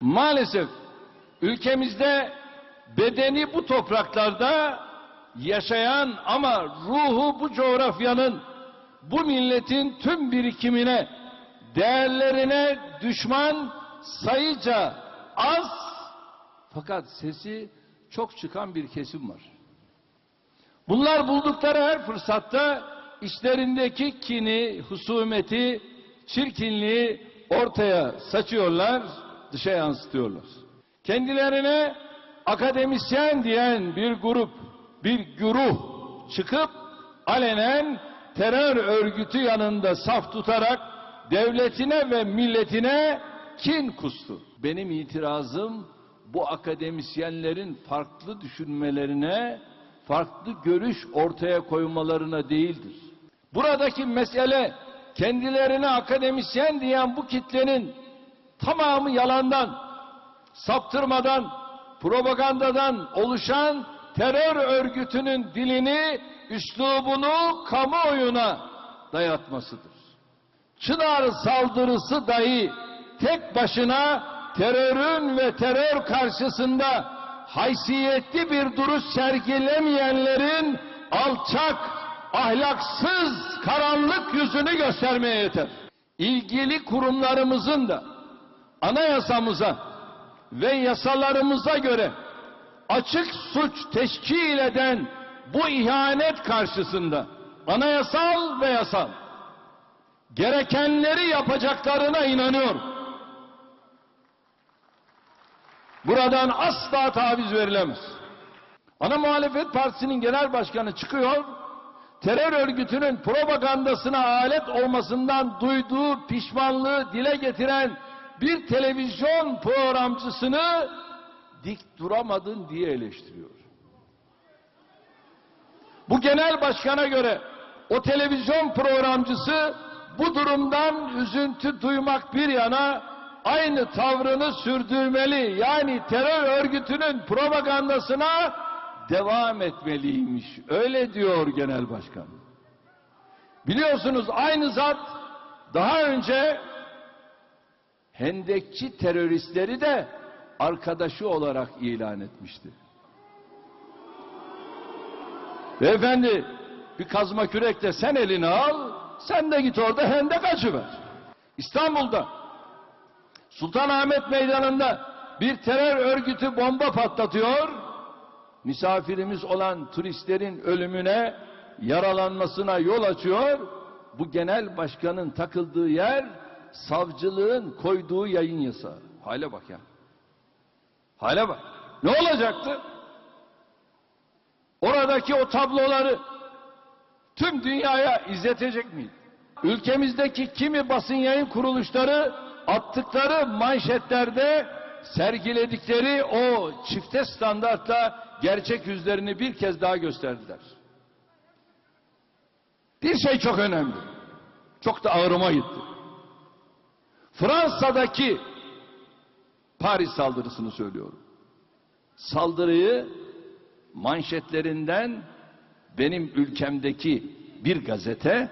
Maalesef ülkemizde bedeni bu topraklarda yaşayan ama ruhu bu coğrafyanın, bu milletin tüm birikimine, değerlerine düşman sayıca az fakat sesi çok çıkan bir kesim var. Bunlar buldukları her fırsatta işlerindeki kini, husumeti, çirkinliği ortaya saçıyorlar, dışa yansıtıyorlar. Kendilerine akademisyen diyen bir grup, bir güruh çıkıp alenen terör örgütü yanında saf tutarak devletine ve milletine kin kustu. Benim itirazım bu akademisyenlerin farklı düşünmelerine, farklı görüş ortaya koymalarına değildir. Buradaki mesele kendilerine akademisyen diyen bu kitlenin tamamı yalandan, saptırmadan, propagandadan oluşan terör örgütünün dilini, üslubunu kamuoyuna dayatmasıdır. Çınar saldırısı dahi tek başına terörün ve terör karşısında haysiyetli bir duruş sergilemeyenlerin alçak, ahlaksız, karanlık yüzünü göstermeye yeter. İlgili kurumlarımızın da anayasamıza ve yasalarımıza göre açık suç teşkil eden bu ihanet karşısında anayasal ve yasal gerekenleri yapacaklarına inanıyorum. Buradan asla taviz verilemez. Ana muhalefet partisinin genel başkanı çıkıyor, terör örgütünün propagandasına alet olmasından duyduğu pişmanlığı dile getiren bir televizyon programcısını dik duramadın diye eleştiriyor. Bu genel başkana göre o televizyon programcısı bu durumdan üzüntü duymak bir yana aynı tavrını sürdürmeli. Yani terör örgütünün propagandasına devam etmeliymiş. Öyle diyor genel başkan. Biliyorsunuz aynı zat daha önce Hendekçi teröristleri de arkadaşı olarak ilan etmişti. Beyefendi bir kazma kürekle sen elini al, sen de git orada hendek açıver. İstanbul'da Sultanahmet Meydanı'nda bir terör örgütü bomba patlatıyor. Misafirimiz olan turistlerin ölümüne, yaralanmasına yol açıyor. Bu genel başkanın takıldığı yer savcılığın koyduğu yayın yasağı. Hale bak ya. Hale bak. Ne olacaktı? Oradaki o tabloları tüm dünyaya izletecek miydi? Ülkemizdeki kimi basın yayın kuruluşları attıkları manşetlerde sergiledikleri o çifte standartla gerçek yüzlerini bir kez daha gösterdiler. Bir şey çok önemli. Çok da ağrıma gitti. Fransa'daki Paris saldırısını söylüyorum. Saldırıyı manşetlerinden benim ülkemdeki bir gazete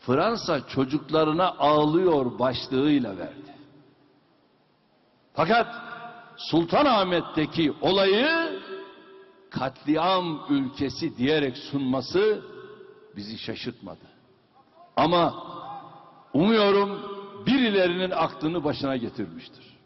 Fransa çocuklarına ağlıyor başlığıyla verdi. Fakat Sultanahmet'teki olayı katliam ülkesi diyerek sunması bizi şaşırtmadı. Ama umuyorum birilerinin aklını başına getirmiştir.